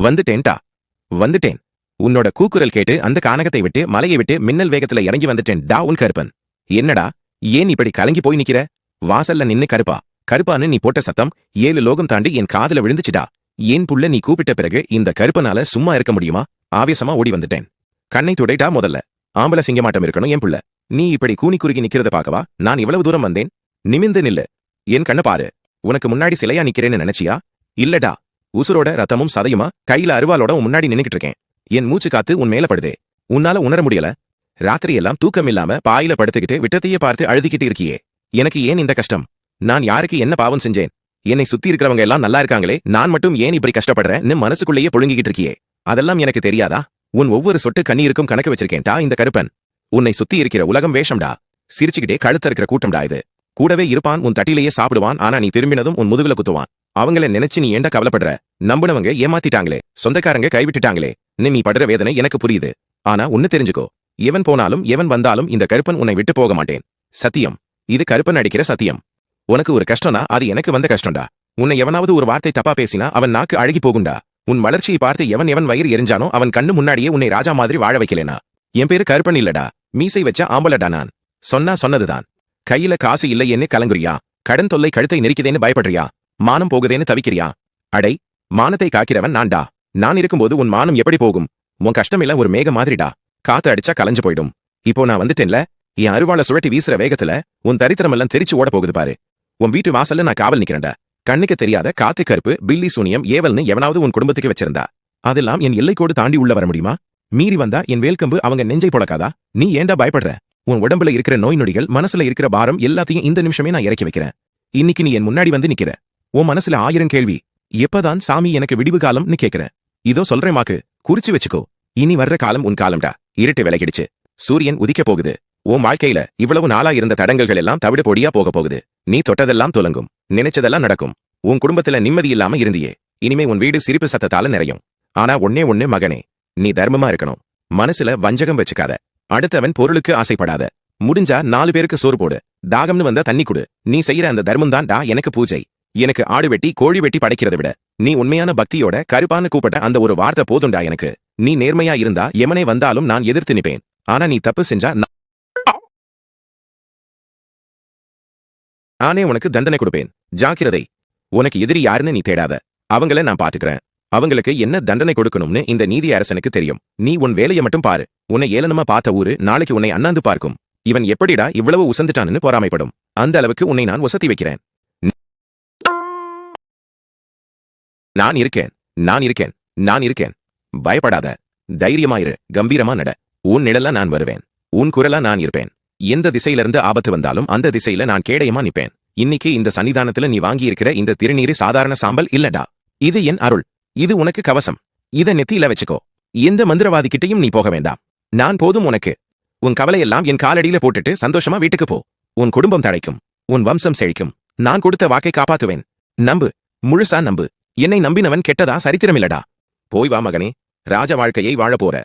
வந்துட்டேன்டா. வந்துட்டேன். உன்னோட கூக்குரல் கேட்டு அந்த கானகத்தை விட்டு மலையை விட்டு மின்னல் வேகத்துல இறங்கி வந்துட்டேன். டா உன் கருப்பன். என்னடா? ஏன் இப்படி கலங்கி போய் நிக்கிற? வாசல்ல நின்னு கருப்பா. கருப்பான்னு நீ போட்ட சத்தம் ஏழு லோகம் தாண்டி என் காதுல விழுந்துச்சுடா. ஏன் புள்ள நீ கூப்பிட்ட பிறகு இந்த கருப்பனால சும்மா இருக்க முடியுமா? ஆவேசமா ஓடி வந்துட்டேன். கண்ணை துடைட்டா முதல்ல. ஆம்பள சிங்கமாட்டம் இருக்கணும் என் புள்ள. நீ இப்படி கூனி குறுகி நிக்கிறத பாக்கவா நான் இவ்வளவு தூரம் வந்தேன். நிமிந்து நில்லு. என் கண்ண பாரு. உனக்கு முன்னாடி சிலையா நிக்கிறேன்னு நினைச்சியா? இல்லடா. உசுரோட ரத்தமும் சதையுமா? கையில அருவாளோட உன் முன்னாடி நின்னுக்கிட்டு இருக்கேன் என் மூச்சு காத்து உன் மேல உன்னால உணர முடியல. ராத்திரி எல்லாம் தூக்கம் இல்லாம பாயில படுத்துக்கிட்டு விட்டத்தையே பார்த்து அழுதிக்கிட்டு இருக்கியே. எனக்கு ஏன் இந்த கஷ்டம்? நான் யாருக்கு என்ன பாவம் செஞ்சேன்? என்னை சுத்தி இருக்கிறவங்க எல்லாம் நல்லா இருக்காங்களே? நான் மட்டும் ஏன் இப்படி கஷ்டப்படுறேன்னு மனசுக்குள்ளேயே புழுங்கிக்கிட்டு இருக்கியே. அதெல்லாம் எனக்கு தெரியாதா? உன் ஒவ்வொரு சொட்டு கண்ணீருக்கும் கணக்கு வச்சிருக்கேன்டா இந்த கருப்பன். உன்னை சுத்தி இருக்கிற உலகம் வேஷம்டா. சிரிச்சுக்கிட்டே கழுத்த இருக்கிற கூட்டம்டா இது. கூடவே இருப்பான் உன் தட்டிலேயே சாப்பிடுவான் ஆனா நீ திரும்பினதும் உன் முதுகுல குத்துவான். அவங்கள நினைச்சு நீ ஏண்டா கவலைப்படுற? நம்பினவங்க ஏமாத்திட்டாங்களே. சொந்தக்காரங்க கைவிட்டுட்டாங்களே. நீ நீ படுற வேதனை எனக்கு புரியுது. ஆனா ஒன்னு தெரிஞ்சுக்கோ. எவன் போனாலும் எவன் வந்தாலும் இந்த கருப்பன் உன்னை விட்டு போக மாட்டேன். சத்தியம். இது கருப்பன் அடிக்கிற சத்தியம். உனக்கு ஒரு கஷ்டம்னா அது எனக்கு வந்த கஷ்டம்டா. உன்னை எவனாவது ஒரு வார்த்தை தப்பா பேசினா அவன் நாக்கு அழகி போகுண்டா உன் வளர்ச்சியை பார்த்து எவன் எவன் வயிறு எரிஞ்சானோ அவன் கண்ணு முன்னாடியே உன்னை ராஜா மாதிரி வாழ வைக்கலனா. என் பேரு கருப்பன் இல்லடா. மீசை வச்ச ஆம்பளடா நான். சொன்னா சொன்னதுதான். கையில காசு இல்லையேன்னு கலங்குறியா? கடன் தொல்லை கழுத்தை நெரிக்குதேன்னு பயப்படுறியா? மானம் போகுதேன்னு தவிக்கிறியா? அடை மானத்தை காக்கிறவன் நான்டா. நான் இருக்கும்போது உன் மானம் எப்படி போகும்? உன் கஷ்டமில்ல ஒரு மேக மாதிரிடா. காத்து அடிச்சா கலைஞ்சு போயிடும். இப்போ நான் வந்துட்டேன்ல? என் அருவாளை சுழட்டி வீசுற வேகத்துல உன் தரித்திரமெல்லாம் தெரிச்சு ஓட போகுது பாரு. உன் வீட்டு வாசல்ல நான் காவல் நிக்கிறேன்டா. கண்ணுக்கு தெரியாத காத்து கருப்பு பில்லி சூனியம் ஏவல்னு எவனாவது உன் குடும்பத்துக்கு வச்சிருந்தா. அதெல்லாம் என் எல்லைக்கோடு தாண்டி உள்ள வர முடியுமா? மீறி வந்தா என் வேல்கம்பு அவங்க நெஞ்சை புடக்காதா நீ ஏன்டா பயப்படுற? உன் உடம்புல இருக்கிற நோய் நொடிகள் மனசுல இருக்கிற பாரம் எல்லாத்தையும் இந்த நிமிஷமே நான் இறக்கி வைக்கிறேன். இன்னைக்கு நீ என் முன்னாடி வந்து நிக்கிற. உன் மனசுல ஆயிரம் கேள்வி. எப்பதான் சாமி எனக்கு விடிவு காலம்னு கேக்குறேன்? இதோ சொல்றேன் மாக்கு குறிச்சு வச்சுக்கோ. இனி வர்ற காலம் உன் காலம்டா. இருட்டு விலகிடுச்சு. சூரியன் உதிக்க போகுது. உன் வாழ்க்கையில இவ்வளவு நாளா இருந்த தடங்கல்கள் எல்லாம் தவிடு பொடியா போக போகுது. நீ தொட்டதெல்லாம் துலங்கும். நினைச்சதெல்லாம் நடக்கும். உன் குடும்பத்துல நிம்மதி இல்லாம இருந்தியே. இனிமே உன் வீடு சிரிப்பு சத்தத்தால நிறையும். ஆனா ஒன்னே ஒண்ணு மகனே நீ தர்மமா இருக்கணும். மனசுல வஞ்சகம் வச்சுக்காத. அடுத்தவன் பொருளுக்கு ஆசைப்படாத. முடிஞ்சா நாலு பேருக்கு சோறு போடு. தாகம்னு வந்தா தண்ணி கொடு. நீ செய்யற அந்த தர்மம் தான்டா எனக்கு பூஜை. எனக்கு ஆடு வெட்டி கோழி வெட்டி படைக்கிறத விட நீ உண்மையான பக்தியோட கருப்பான்னு கூப்பிட்ட அந்த ஒரு வார்த்தை போதுண்டா எனக்கு. நீ நேர்மையா இருந்தா எமனே வந்தாலும் நான் எதிர்த்து நிப்பேன். ஆனா நீ தப்பு செஞ்சா ஆனே நானே உனக்கு தண்டனை கொடுப்பேன். ஜாக்கிரதை. உனக்கு எதிரி யாருன்னு நீ தேடாத. அவங்கள நான் பாத்துக்கிறேன். அவங்களுக்கு என்ன தண்டனை கொடுக்கணும்னு இந்த நீதி அரசனுக்கு தெரியும். நீ உன் வேலையை மட்டும் பாரு. உன்னை ஏளனமா பார்த்த ஊரு நாளைக்கு உன்னை அண்ணாந்து பார்க்கும். இவன் எப்படிடா இவ்வளவு உசந்துட்டான்னு பொறாமைப்படும். அந்த அளவுக்கு உன்னை நான் உசத்தி வைக்கிறேன். நான் இருக்கேன் நான் இருக்கேன் நான் இருக்கேன். பயப்படாத தைரியமாயிரு கம்பீரமா நட. உன் நிழலா நான் வருவேன் உன் குரலா நான் இருப்பேன். எந்த திசையிலிருந்து ஆபத்து வந்தாலும் அந்த திசையில நான் கேடயமா நிப்பேன். இன்னைக்கு இந்த சன்னிதானத்துல நீ வாங்கியிருக்கிற இந்த திருநீரு சாதாரண சாம்பல் இல்லடா. இது என் அருள் இது உனக்கு கவசம். இத நெத்தியில வச்சுக்கோ. எந்த மந்திரவாதி கிட்டையும் நீ போக வேண்டாம். நான் போதும் உனக்கு. உன் கவலையெல்லாம் என் காலடியில போட்டுட்டு சந்தோஷமா வீட்டுக்கு போ. உன் குடும்பம் தழைக்கும் உன் வம்சம் செழிக்கும். நான் கொடுத்த வாக்கை காப்பாத்துவேன். நம்பு முழுசா நம்பு. என்னை நம்பினவன் கெட்டதா சரித்திரமில்லடா. போய் வா மகனே ராஜ வாழ்க்கையை வாழப் போற.